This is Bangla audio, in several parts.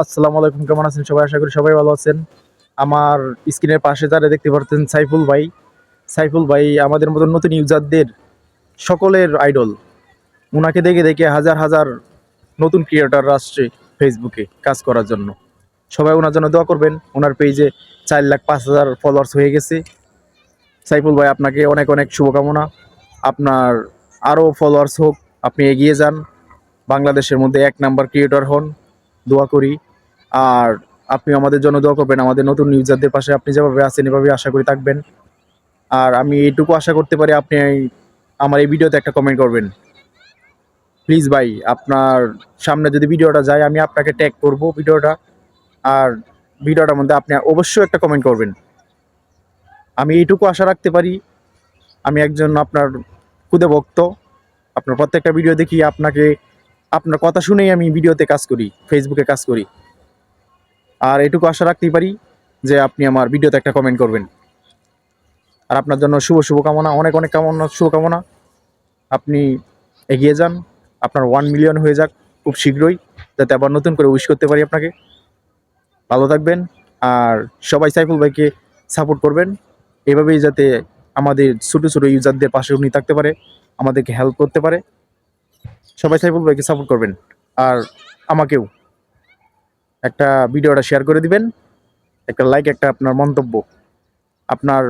আসসালামু আলাইকুম, কেমন আছেন? সবাই আশা করি সবাই ভালো আছেন। আমার স্ক্রিনের পাশে যারা দেখতে পাচ্ছেন সাইফুল ভাই। সাইফুল ভাই, আমাদের মতো নতুন ইউজারদের সকলের আইডল ওনাকে দেখে দেখে হাজার হাজার নতুন ক্রিয়েটার আসছে ফেসবুকে কাজ করার জন্য। সবাই ওনার জন্য দোয়া করবেন। ওনার পেজে চার লাখ পাঁচ হাজার ফলোয়ার্স হয়ে গেছে। সাইফুল ভাই, আপনাকে অনেক অনেক শুভকামনা। আপনার আরও ফলোয়ার্স হোক, আপনি এগিয়ে যান। বাংলাদেশের মধ্যে এক নাম্বার ক্রিয়েটর হন। দোয়া করি। আর আপনি আমাদের জন্য দোয়া করবেন, আমাদের নতুন ইউজারদের পাশে আপনি যেভাবে আছেন এভাবে আশা করি থাকবেন। আর আমি এইটুকু আশা করতে পারি আপনি আমার এই ভিডিওতে একটা কমেন্ট করবেন। প্লিজ ভাই, আপনার সামনে যদি ভিডিওটা যায়, আমি আপনাকে ট্যাগ করব ভিডিওটা। আর ভিডিওটার মধ্যে আপনি অবশ্যই একটা কমেন্ট করবেন। আমি এইটুকু আশা রাখতে পারি, আমি একজন আপনার খুদে ভক্ত। আপনার প্রত্যেকটা ভিডিও দেখি, আপনাকে আপনার কথা শুনেই আমি ভিডিওতে কাজ করি ফেসবুকে কাজ করি। আর এটুকু আশা রাখতেই পারি যে আপনি আমার ভিডিওতে একটা কমেন্ট করবেন। আর আপনার জন্য শুভ শুভকামনা, অনেক অনেক কামনা, শুভকামনা। আপনি এগিয়ে যান, আপনার ওয়ান মিলিয়ন হয়ে যাক খুব শীঘ্রই, যাতে আবার নতুন করে উইশ করতে পারি আপনাকে। ভালো থাকবেন, আর সবাই সাইফুল ভাইকে সাপোর্ট করবেন। এভাবেই যাতে আমাদের ছোটো ছোটো ইউজারদের পাশে উনি থাকতে পারে, আমাদেরকে হেল্প করতে পারে। সবাই সাইফুল ভাইকে সাপোর্ট করবেন আর আমাকেও। একটা ভিডিওটা শেয়ার করে দিবেন, একটা লাইক একটা আপনার মন্তব্য। আপনার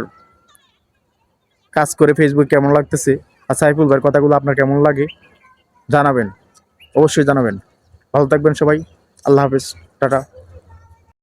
কাজ করে ফেসবুক কেমন লাগতেছে আর সাইফুল ভাইয়ের কথাগুলো আপনার কেমন লাগে জানাবেন, অবশ্যই জানাবেন। ভালো থাকবেন সবাই, আল্লাহ হাফেজ, টাটা।